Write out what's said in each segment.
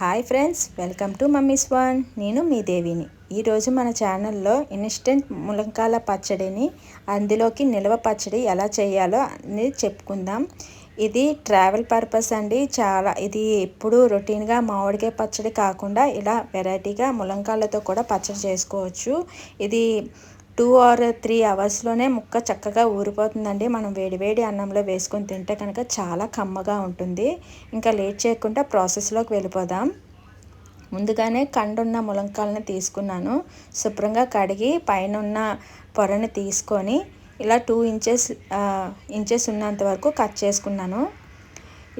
Hi friends welcome to mummy's one నేను మీ దేవిని. ఈరోజు మన ఛానల్లో ఇన్స్టెంట్ ములంకాల పచ్చడిని అందులోకి నిల్వ పచ్చడి ఎలా చేయాలో అనేది చెప్పుకుందాం. ఇది ట్రావెల్ పర్పస్ అండి. చాలా ఇది ఎప్పుడు రొటీన్గా మామిడికాయ పచ్చడి కాకుండా ఇలా వెరైటీగా ములంకాలతో కూడా పచ్చడి చేసుకోవచ్చు. ఇది టూ ఆర్ త్రీ అవర్స్లోనే ముక్క చక్కగా ఊరిపోతుందండి. మనం వేడివేడి అన్నంలో వేసుకొని తింటే కనుక చాలా కమ్మగా ఉంటుంది. ఇంకా లేట్ చేయకుండా ప్రాసెస్లోకి వెళ్ళిపోదాం. ముందుగానే కండున్న ములంకాలను తీసుకున్నాను. శుభ్రంగా కడిగి పైన ఉన్న పొరని తీసుకొని ఇలా టూ ఇంచెస్ ఇంచెస్ ఉన్నంత వరకు కట్ చేసుకున్నాను.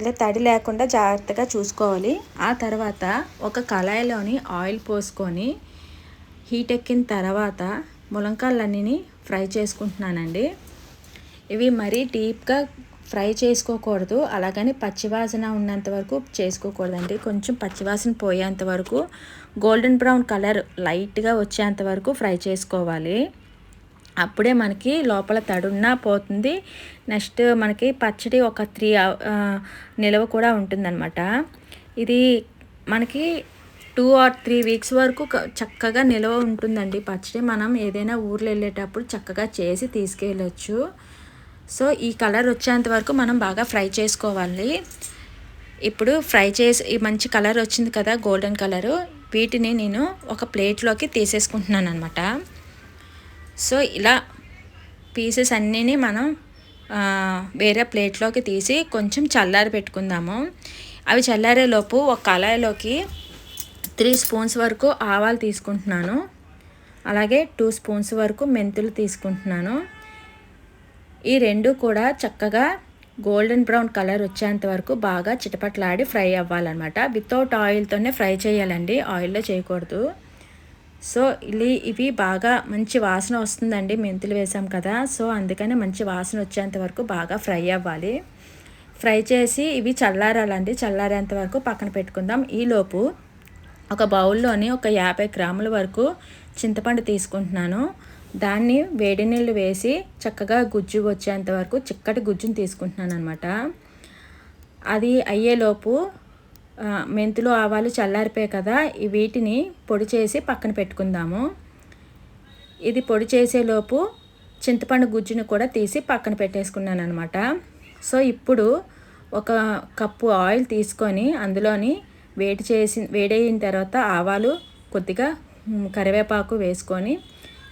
ఇలా తడి లేకుండా జాగ్రత్తగా చూసుకోవాలి. ఆ తర్వాత ఒక కళాయిలోని ఆయిల్ పోసుకొని హీట్ ఎక్కిన తర్వాత ములంకాయలన్నీ ఫ్రై చేసుకుంటున్నానండి. ఇవి మరీ డీప్గా ఫ్రై చేసుకోకూడదు. అలాగని పచ్చివాసన ఉన్నంత వరకు చేసుకోకూడదండి. కొంచెం పచ్చివాసన పోయేంత వరకు గోల్డెన్ బ్రౌన్ కలర్ లైట్గా వచ్చేంత వరకు ఫ్రై చేసుకోవాలి. అప్పుడే మనకి లోపల తడున్నా పోతుంది. నెక్స్ట్ మనకి పచ్చడి ఒక త్రీ నిలవ కూడా ఉంటుందన్నమాట. ఇది మనకి టూ ఆర్ త్రీ వీక్స్ వరకు చక్కగా నిల్వ ఉంటుందండి. పచ్చడి మనం ఏదైనా ఊర్లో వెళ్ళేటప్పుడు చక్కగా చేసి తీసుకెళ్ళచ్చు. సో ఈ కలర్ వచ్చేంత వరకు మనం బాగా ఫ్రై చేసుకోవాలి. ఇప్పుడు ఫ్రై చేసి మంచి కలర్ వచ్చింది కదా గోల్డెన్ కలరు. వీటిని నేను ఒక ప్లేట్లోకి తీసేసుకుంటున్నాను అనమాట సో ఇలా పీసెస్ అన్నీ మనం వేరే ప్లేట్లోకి తీసి కొంచెం చల్లారి పెట్టుకుందాము. అవి చల్లారేలోపు ఒక కళాయిలోకి త్రీ స్పూన్స్ వరకు ఆవాలు తీసుకుంటున్నాను. అలాగే టూ స్పూన్స్ వరకు మెంతులు తీసుకుంటున్నాను. ఈ రెండు కూడా చక్కగా గోల్డెన్ బ్రౌన్ కలర్ వచ్చేంత వరకు బాగా చిటపట్లాడి ఫ్రై అవ్వాలన్నమాట. వితౌట్ ఆయిల్తోనే ఫ్రై చేయాలండి. ఆయిల్లో చేయకూడదు. సో ఇవి ఇవి బాగా మంచి వాసన వస్తుందండి. మెంతులు వేసాం కదా. సో అందుకని మంచి వాసన వచ్చేంత వరకు బాగా ఫ్రై అవ్వాలి. ఫ్రై చేసి ఇవి చల్లారాలండి. చల్లారేంత వరకు పక్కన పెట్టుకుందాం. ఈలోపు ఒక బౌల్లోని ఒక యాభై గ్రాముల వరకు చింతపండు తీసుకుంటున్నాను. దాన్ని వేడి నీళ్ళు వేసి చక్కగా గుజ్జు వచ్చేంత వరకు చిక్కటి గుజ్జుని తీసుకుంటున్నాను అనమాట అది అయ్యేలోపు మెంతులు ఆవాలు చల్లారిపోయాయి కదా వీటిని పొడి చేసి పక్కన పెట్టుకుందాము. ఇది పొడి చేసేలోపు చింతపండు గుజ్జును కూడా తీసి పక్కన పెట్టేసుకున్నాను అనమాట సో ఇప్పుడు ఒక కప్పు ఆయిల్ తీసుకొని అందులోని వేడి చేసి వేడైన తర్వాత ఆవాలు కొద్దిగా కరివేపాకు వేసుకొని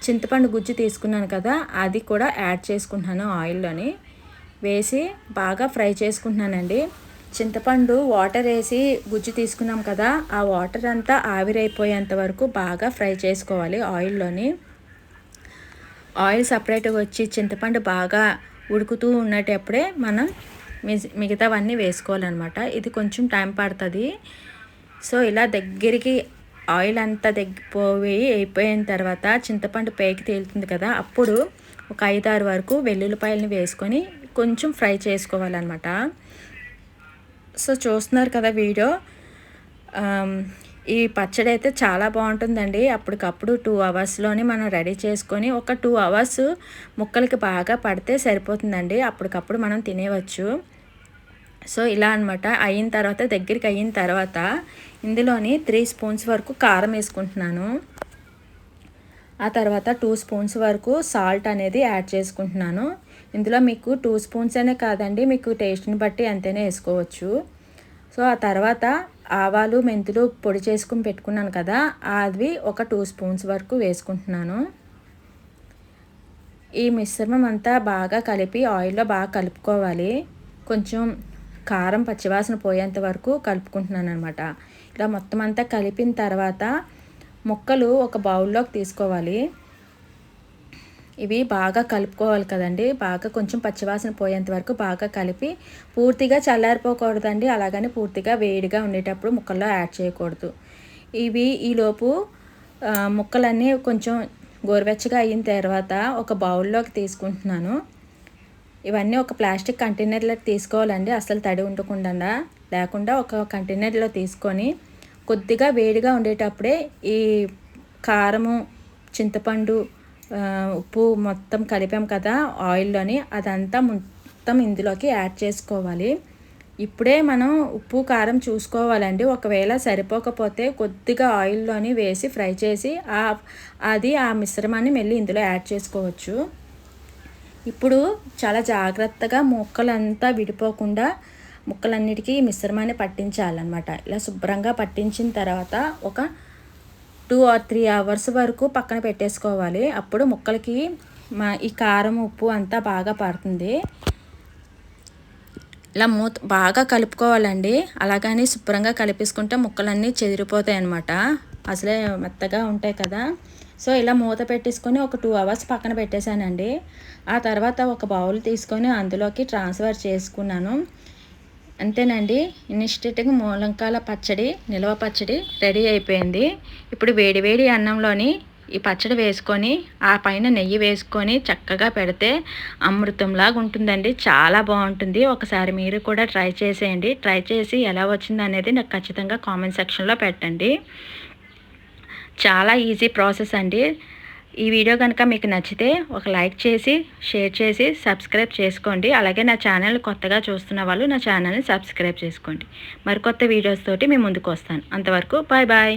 చింతపండు గుజ్జు తీసుకున్నాను కదా అది కూడా యాడ్ చేసుకుంటున్నాను ఆయిల్లోని. వేసి బాగా ఫ్రై చేసుకుంటున్నానండి. చింతపండు వాటర్ వేసి గుజ్జు తీసుకున్నాం కదా ఆ వాటర్ అంతా ఆవిరైపోయేంత వరకు బాగా ఫ్రై చేసుకోవాలి ఆయిల్లోని. ఆయిల్ సపరేట్గా వచ్చి చింతపండు బాగా ఉడుకుతూ ఉన్నటప్పుడే మనం మిగతావన్నీ వేసుకోవాలన్నమాట. ఇది కొంచెం టైం పడుతుంది. సో ఇలా దగ్గరికి ఆయిల్ అంతా దగ్గిపోయి అయిపోయిన తర్వాత చింతపండు పైకి తేలుతుంది కదా అప్పుడు ఒక ఐదారు వరకు వెల్లుల్లిపాయలని వేసుకొని కొంచెం ఫ్రై చేసుకోవాలన్నమాట. సో చూస్తున్నారు కదా వీడియో. ఈ పచ్చడి అయితే చాలా బాగుంటుందండి. అప్పటికప్పుడు టూ అవర్స్లోనే మనం రెడీ చేసుకొని ఒక టూ అవర్స్ ముక్కలకి బాగా పడితే సరిపోతుందండి. అప్పటికప్పుడు మనం తినేవచ్చు సో ఇలా అనమాట అయిన తర్వాత దగ్గరికి అయిన తర్వాత ఇందులోని త్రీ స్పూన్స్ వరకు కారం వేసుకుంటున్నాను. ఆ తర్వాత టూ స్పూన్స్ వరకు సాల్ట్ అనేది యాడ్ చేసుకుంటున్నాను. ఇందులో మీకు టూ స్పూన్స్ అనే కాదండి మీకు టేస్ట్ని బట్టి అంతేనే వేసుకోవచ్చు. సో ఆ తర్వాత ఆవాలు మెంతులు పొడి చేసుకుని పెట్టుకున్నాను కదా అవి ఒక టూ స్పూన్స్ వరకు వేసుకుంటున్నాను. ఈ మిశ్రమం అంతా బాగా కలిపి ఆయిల్లో బాగా కలుపుకోవాలి. కొంచెం కారం పచ్చివాసన పోయేంత వరకు కలుపుకుంటున్నాను అనమాట ఇలా మొత్తం అంతా కలిపిన తర్వాత ముక్కలు ఒక బౌల్లోకి తీసుకోవాలి. ఇవి బాగా కలుపుకోవాలి కదండి. బాగా కొంచెం పచ్చివాసన పోయేంత వరకు బాగా కలిపి పూర్తిగా చల్లారిపోకూడదండి. అలాగని పూర్తిగా వేడిగా ఉండేటప్పుడు ముక్కల్లో యాడ్ చేయకూడదు. ఇవి ఈలోపు ముక్కలన్నీ కొంచెం గోరువెచ్చగా అయిన తర్వాత ఒక బౌల్లోకి తీసుకుంటున్నాను. ఇవన్నీ ఒక ప్లాస్టిక్ కంటైనర్లో తీసుకోవాలండి. అసలు తడి ఉండకుండా లేకుండా ఒక కంటైనర్లో తీసుకొని కొద్దిగా వేడిగా ఉండేటప్పుడే ఈ కారము చింతపండు ఉప్పు మొత్తం కలిపాం కదా ఆయిల్లోని. అదంతా మొత్తం ఇందులోకి యాడ్ చేసుకోవాలి. ఇప్పుడే మనం ఉప్పు కారం చూసుకోవాలండి. ఒకవేళ సరిపోకపోతే కొద్దిగా ఆయిల్లోని వేసి ఫ్రై చేసి అది ఆ మిశ్రమాన్ని మళ్ళీ ఇందులో యాడ్ చేసుకోవచ్చు. ఇప్పుడు చాలా జాగ్రత్తగా ముక్కలంతా విడిపోకుండా ముక్కలన్నిటికీ మిశ్రమాన్ని పట్టించాలన్నమాట. ఇలా శుభ్రంగా పట్టించిన తర్వాత ఒక టూ ఆర్ త్రీ అవర్స్ వరకు పక్కన పెట్టేసుకోవాలి. అప్పుడు ముక్కలకి మా ఈ కారం ఉప్పు అంతా బాగా పడుతుంది. ఇలా మూత బాగా కలుపుకోవాలండి. అలాగని శుభ్రంగా కలిపేసుకుంటే ముక్కలన్నీ చెదిరిపోతాయి అన్నమాట అసలే మెత్తగా ఉంటాయి కదా. సో ఇలా మూత పెట్టేసుకొని ఒక టూ అవర్స్ పక్కన పెట్టేశానండి. ఆ తర్వాత ఒక బౌల్ తీసుకొని అందులోకి ట్రాన్స్ఫర్ చేసుకున్నాను. అంతేనండి ఇన్స్టెంట్గా మూలంకాల పచ్చడి నిల్వ పచ్చడి రెడీ అయిపోయింది. ఇప్పుడు వేడివేడి అన్నంలోని ఈ పచ్చడి వేసుకొని ఆ పైన నెయ్యి వేసుకొని చక్కగా పెడితే అమృతంలాగా ఉంటుందండి. చాలా బాగుంటుంది. ఒకసారి మీరు కూడా ట్రై చేసేయండి. ట్రై చేసి ఎలా వచ్చింది అనేది నాకు ఖచ్చితంగా కామెంట్ సెక్షన్లో పెట్టండి. చాలా ఈజీ ప్రాసెస్ అండి. ఈ వీడియో కనుక మీకు నచ్చితే ఒక లైక్ చేసి షేర్ చేసి సబ్స్క్రైబ్ చేసుకోండి. అలాగే నా ఛానల్ కొత్తగా చూస్తున్న వాళ్ళు నా ఛానల్ని సబ్స్క్రైబ్ చేసుకోండి. మరికొత్త వీడియోస్ తోటి మేము ముందుకు వస్తాను. అంతవరకు బాయ్ బాయ్